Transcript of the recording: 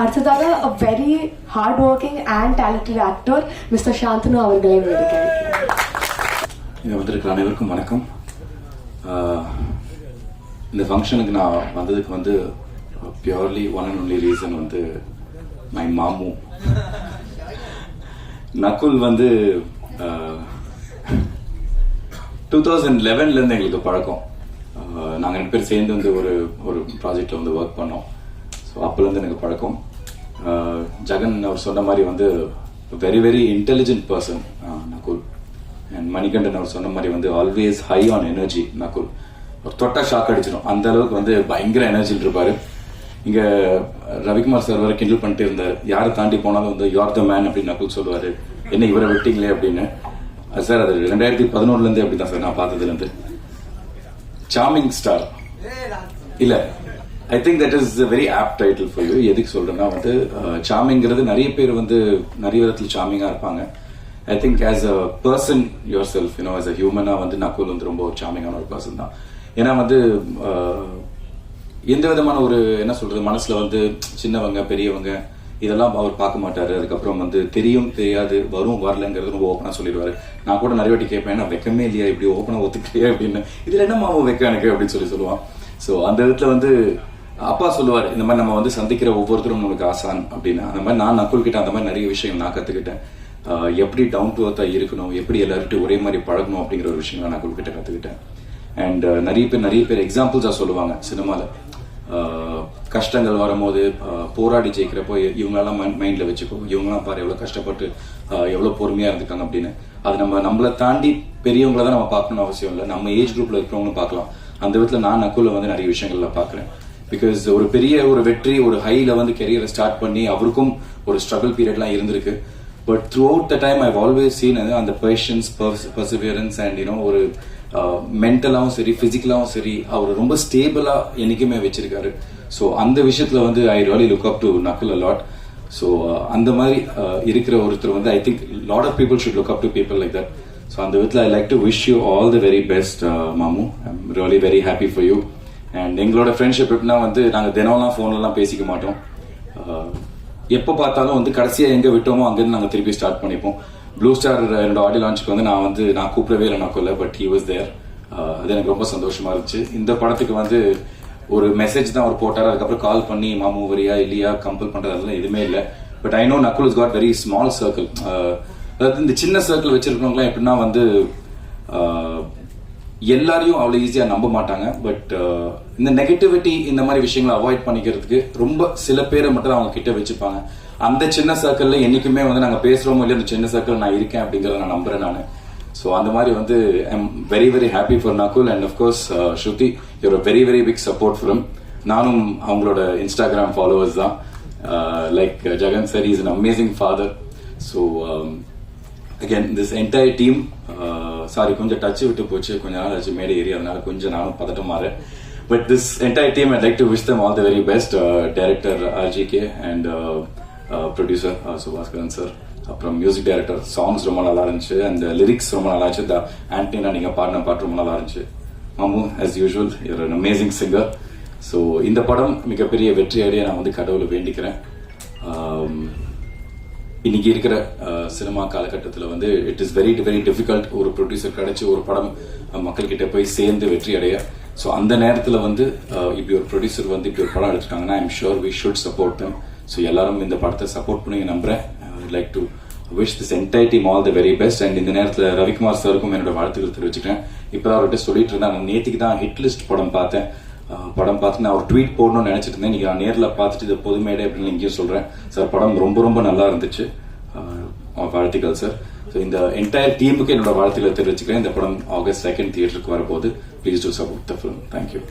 அடுத்ததாக very hard working and and actor mister Shanthanu அவர்களை வேடிக்கை இங்கே வந்திருக்கிற அனைவருக்கும் வணக்கம். இந்த ஃபங்க்ஷனுக்கு நான் வந்ததுக்கு வந்து purely one and only reason வந்து மை மாமு. நக்குல் வந்து டூ தௌசண்ட் லெவன்லேருந்து எங்களுக்கு பழக்கம். நாங்கள் ரெண்டு பேர் சேர்ந்து வந்து ஒரு ஒரு ப்ராஜெக்டில் வந்து ஒர்க் பண்ணோம். ஸோ அப்போலேருந்து எனக்கு பழக்கம். ஜெகன் அவர் சொன்ன மாதிரி வந்து very very intelligent person Nakul. And Manikandan அவர் சொன்ன மாதிரி வந்து always high on energy Nakul. ஒரு தொட்டா ஷாக் அடிச்சிடும் அந்த அளவுக்கு வந்து பயங்கர எனர்ஜியில் இருப்பாரு. இங்க ரவிக்குமார் சார் வரை கிண்டல் பண்ணிட்டு இருந்தார். யாரை தாண்டி போனாலும் வந்து யூஆர் த மேன் அப்படின்னு நகுல் சொல்லுவாரு. என்ன இவரை விட்டீங்களே? அப்படின்னு. அது சார் அது ரெண்டாயிரத்தி பதினொன்னுல இருந்தே அப்படிதான் சார் நான் பார்த்ததுல இருந்து சாமிங் ஸ்டார் இல்ல. I think that is very apt title for you எதுக்கு சொல்றேன்னா வந்து uh, சாமிங்கிறது நிறைய பேர் வந்து நிறைய விதத்தில் சாமிங்காக இருப்பாங்க. I think as a person yourself you know as a ஹியூமனாக வந்து நக்குல் வந்து ரொம்ப ஒரு சாமிங்கான ஒரு பர்சன் தான். ஏன்னா வந்து uh, எந்த விதமான ஒரு என்ன சொல்றது மனசுல வந்து சின்னவங்க பெரியவங்க இதெல்லாம் அவர் பார்க்க மாட்டாரு. அதுக்கப்புறம் வந்து தெரியும் தெரியாது வரும் வரலங்கிறது ரொம்ப ஓப்பனா சொல்லிடுவாரு. நான் கூட நிறைய வாட்டி கேட்பேன் நான் வெக்கமே இல்லையா? இப்படி ஓப்பனா ஒத்துக்கிட்டே அப்படின்னு. இதுல என்ன மாமா வெக்க எனக்கு? அப்படின்னு சொல்லி சொல்லுவான். ஸோ அந்த இடத்துல வந்து அப்பா சொல்லுவார் இந்த மாதிரி நம்ம வந்து சந்திக்கிற ஒவ்வொருத்தரும் உங்களுக்கு ஆசான் அப்படின்னு அந்த மாதிரி நான் நக்குள்கிட்ட அந்த மாதிரி நிறைய விஷயம் நான் கத்துக்கிட்டேன். எப்படி டவுன் டு அர்த்தா இருக்கணும் எப்படி எல்லார்ட்டும் ஒரே மாதிரி பழகணும் அப்படிங்கிற ஒரு விஷயம் நான் நக்குல் கிட்ட கத்துக்கிட்டேன் அண்ட் நிறைய பேர் நிறைய பேர் எக்ஸாம்பிள்ஸா சொல்லுவாங்க சினிமால. கஷ்டங்கள் வரும்போது போராடி ஜெயிக்கிறப்போ இவங்களெல்லாம் மைண்ட்ல வச்சுக்கோ இவங்கெல்லாம் பாரு எவ்வளவு கஷ்டப்பட்டு எவ்வளோ எவ்வளவு பொறுமையா இருந்திருக்காங்க அப்படின்னு. அது நம்ம நம்மளை தாண்டி பெரியவங்கள தான் நம்ம பார்க்கணும்னு அவசியம் இல்லை. நம்ம ஏஜ் குரூப்ல இருக்கிறவங்களும் பார்க்கலாம். அந்த விதத்துல நான் நக்குள்ள வந்து நிறைய விஷயங்கள்ல பாக்குறேன் பிகாஸ் ஒரு பெரிய ஒரு வெற்றி ஒரு ஹைல வந்து கெரியரை ஸ்டார்ட் பண்ணி அவருக்கும் ஒரு ஸ்ட்ரகிள் பீரியட்லாம் இருந்திருக்கு. But throughout the time I always seen அந்த patience perseverance and you know ஒரு uh, மென்டலாகவும் சரி ஃபிசிக்கலாகவும் சரி அவர் ரொம்ப ஸ்டேபிளாக என்றைக்குமே வச்சிருக்காரு. ஸோ அந்த விஷயத்துல வந்து I really look up to Nakul a lot so அந்த மாதிரி uh, இருக்கிற ஒருத்தர் வந்து I think lot of people should look up to people like that so அந்த விதத்தில் I like to wish you all the very best மாமு I'm really very happy for you and எங்களோட friendship எப்படின்னா வந்து நாங்கள் தினம்லாம் ஃபோன்லலாம் பேசிக்க மாட்டோம். எப்போ பார்த்தாலும் வந்து கடைசியாக எங்கே விட்டோமோ அங்கேருந்து நாங்கள் திருப்பி ஸ்டார்ட் பண்ணிப்போம். ப்ளூ ஸ்டார் என்னோட ஆடியோ லான்ச்சுக்கு வந்து நான் வந்து நான் கூப்பிடவே இல்லை நான் கொல்ல பட் ஹி வாஸ் தேர் அது எனக்கு ரொம்ப சந்தோஷமா இருந்துச்சு. இந்த படத்துக்கு வந்து ஒரு மெசேஜ் தான் அவர் போட்டார். அதுக்கப்புறம் கால் பண்ணி மாமு வரியா இல்லையா கம்பல் பண்றது அதெல்லாம் எதுவுமே இல்லை. But I know Nakul is got very small circle அதாவது இந்த சின்ன சர்க்கிள் வச்சிருக்கவங்களாம் எப்படின்னா வந்து எல்லாரையும் அவ்வளோ ஈஸியாக நம்ப மாட்டாங்க. பட் uh, இந்த நெகட்டிவிட்டி இந்த மாதிரி விஷயங்களை அவாய்ட் பண்ணிக்கிறதுக்கு ரொம்ப சில பேரை மட்டும் தான் அவங்க கிட்ட வச்சுப்பாங்க. அந்த சின்ன சர்க்கிளில் என்றைக்குமே வந்து நாங்கள் பேசுறோமோ இல்லையா அந்த சின்ன சர்க்கிள் நான் இருக்கேன் அப்படிங்கிறத நான் நம்புகிறேன் நான். ஸோ அந்த மாதிரி வந்து I am very very happy for Nakul and of course Shruti you're very very big support from நானும் அவங்களோட இன்ஸ்டாகிராம் ஃபாலோவர்ஸ் தான். Like Jagan sir is an amazing father so again this entire team sorry கொஞ்சம் touch விட்டு போச்சு. கொஞ்ச நாள் ஆச்சு மேடை ஏறி அதனால கொஞ்சம் நானும் பதட்டம் but this entire team I like to wish them all the very best director RGK and producer Subaskaran sir அப்புறம் மியூசிக் டைரக்டர் சாங்ஸ் ரொம்ப நல்லா இருந்துச்சு. அண்ட் லிரிக்ஸ் ரொம்ப நல்லா இருந்துச்சு. த ஆண்டனினா நீங்க பாடின பாட்டு ரொம்ப நல்லா இருந்துச்சு. மாமு as usual you're an amazing singer so இந்த படம் மிகப்பெரிய வெற்றி அடைய நான் வந்து கடவுளை வேண்டிக்கிறேன். Um, இன்னைக்கு இருக்கிற சினிமா காலகட்டத்தில் வந்து it is very very difficult ஒரு ப்ரொடியூசர் கிடைச்சி ஒரு படம் மக்கள்கிட்ட போய் சேர்ந்து வெற்றி அடைய. ஸோ அந்த நேரத்தில் வந்து இப்படி ஒரு ப்ரொடியூசர் வந்து இப்படி ஒரு படம் எடுத்துட்டாங்கன்னா I'm sure we should support them so எல்லாரும் இந்த படத்தை சப்போர்ட் பண்ணி நம்புறேன். Like to wish this entire team all the very best and இந்த நேரத்தில் ரவிக்குமார் சாருக்கும் என்னோட வாழ்த்துக்கள் தெரிவிச்சுக்கிறேன். இப்போ அவர்கிட்ட சொல்லிட்டு இருந்தேன். நேற்றுக்கு தான் ஹிட் லிஸ்ட் படம் பார்த்தேன். படம் பார்த்து நான் ஒரு ட்வீட் போடணும்னு நினைச்சிட்டு இருந்தேன். நீங்க நான் நேரில் பார்த்துட்டு இது பொதுமேடை அப்படின்னு இங்கேயும் சொல்கிறேன் சார் படம் ரொம்ப ரொம்ப நல்லா இருந்துச்சு. வாழ்த்துக்கள் சார் ஸோ இந்த என்டையர் டீமுக்கு என்னோட வாழ்த்துக்களை தெரிவிச்சுக்கிறேன். இந்த படம் ஆகஸ்ட் செகண்ட் தியேட்டருக்கு வரும்போது please do support the film thank you